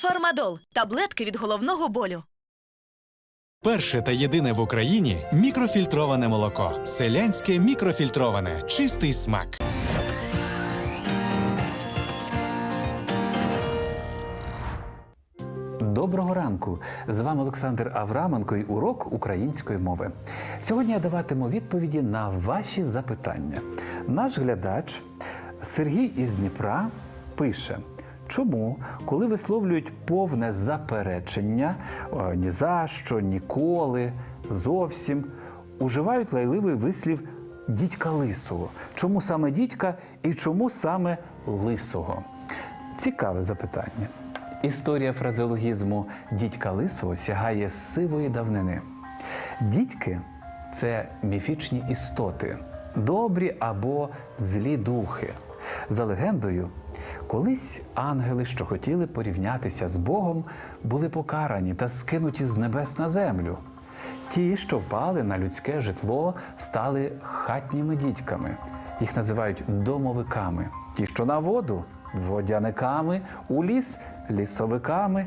Фармадол таблетки від головного болю. Перше та єдине в Україні мікрофільтроване молоко. Селянське мікрофільтроване. Чистий смак. Доброго ранку! З вами Олександр Авраменко і урок української мови. Сьогодні я даватиму відповіді на ваші запитання. Наш глядач Сергій із Дніпра пише. Чому, коли висловлюють повне заперечення, ні за що, ніколи, зовсім, уживають лайливий вислів дідька лисого? Чому саме дідька і чому саме лисого? Цікаве запитання. Історія фразеологізму дідька лисого сягає сивої давнини. Дідьки це міфічні істоти, добрі або злі духи. За легендою, колись ангели, що хотіли порівнятися з Богом, були покарані та скинуті з небес на землю. Ті, що впали на людське житло, стали хатніми дідьками. Їх називають домовиками. Ті, що на воду водяниками, у ліс лісовиками.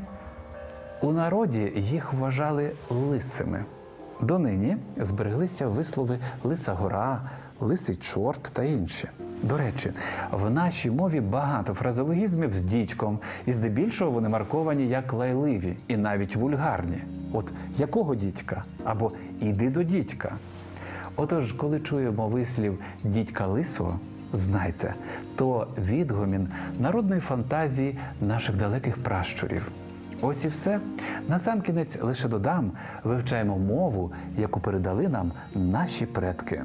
У народі їх вважали лисими. Донині збереглися вислови Лиса гора, Лисий чорт та інші. До речі, в нашій мові багато фразеологізмів з дідьком, і здебільшого вони марковані як лайливі і навіть вульгарні. От якого дідька? Або іди до дідька. Отож, коли чуємо вислів дідька лисого, знайте, то відгомін народної фантазії наших далеких пращурів. Ось і все. Насамкінець лише додам, вивчаємо мову, яку передали нам наші предки.